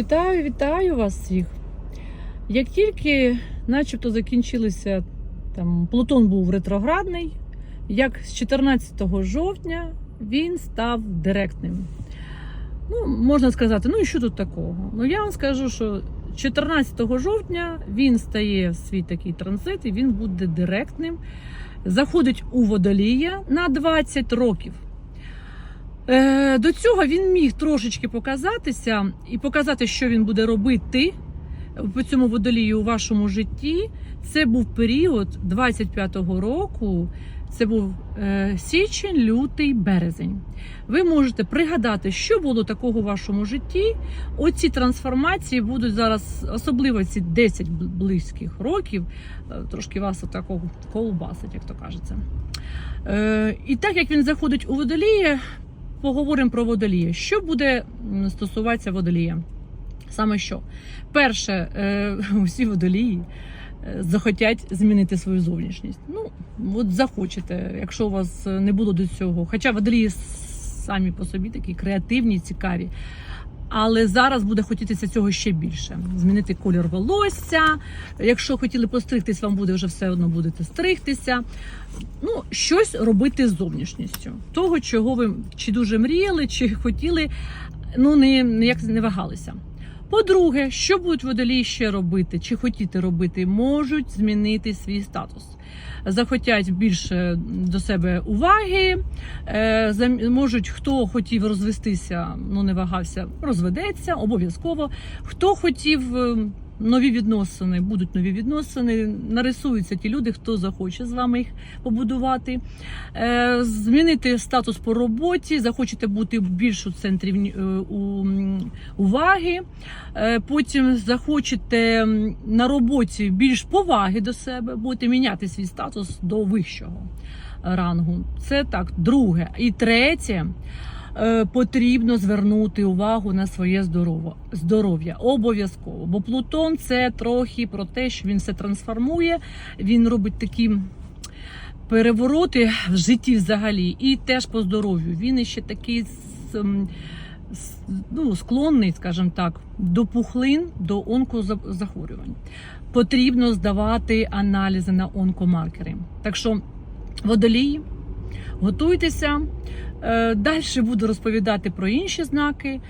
Вітаю, вітаю вас всіх. Як тільки начебто закінчилися, там Плутон був ретроградний, як з 14 жовтня він став директним. Ну, можна сказати, ну і що тут такого? Ну я вам скажу, що 14 жовтня він стає в свій такий транзит і він буде директним. Заходить у водолія на 20 років. Е, До цього він міг трошечки показатися і показати, що він буде робити по цьому водолію у вашому житті. Це був період 25-го року. Це був е, січень, лютий, березень. Ви можете пригадати, що було такого у вашому житті. Оці трансформації будуть зараз, особливо ці 10 близьких років, е, трошки вас отакого колбасить, як то кажеться. Е, і так як він заходить у водоліє, поговоримо про водолія. Що буде стосуватися водолія? Саме що? Перше, е, усі водолії е, захотять змінити свою зовнішність. Ну, от захочете, якщо у вас е, не було до цього. Хоча водолії самі по собі такі креативні, цікаві. Але зараз буде хотітися цього ще більше. Змінити колір волосся. Якщо хотіли постригтись, вам буде вже все одно будете стригтися. Ну, щось робити з зовнішністю. Того, чого ви чи дуже мріяли, чи хотіли, ну не ніяк не вагалися. По-друге, що будуть водолії ще робити, чи хотіти робити, можуть змінити свій статус. Захотять більше до себе уваги, е, можуть, хто хотів розвестися, ну не вагався, розведеться обов'язково. Хто хотів е, нові відносини, будуть нові відносини, нарисуються ті люди, хто захоче з вами їх побудувати, Е, змінити статус по роботі, захочете бути більш у центрі е, уваги. Е, Потім захочете на роботі більш поваги до себе, будете міняти свій статус до вищого рангу. Це так, друге. І третє. Е, Потрібно звернути увагу на своє здоров'я обов'язково. Бо Плутон це трохи про те, що він все трансформує, він робить такі перевороти в житті взагалі, і теж по здоров'ю. Він іще такий ну, склонний, скажімо так, до пухлин, до онкозахворювань. Потрібно здавати аналізи на онкомаркери. Так що водолії, готуйтеся. Далі буду розповідати про інші знаки.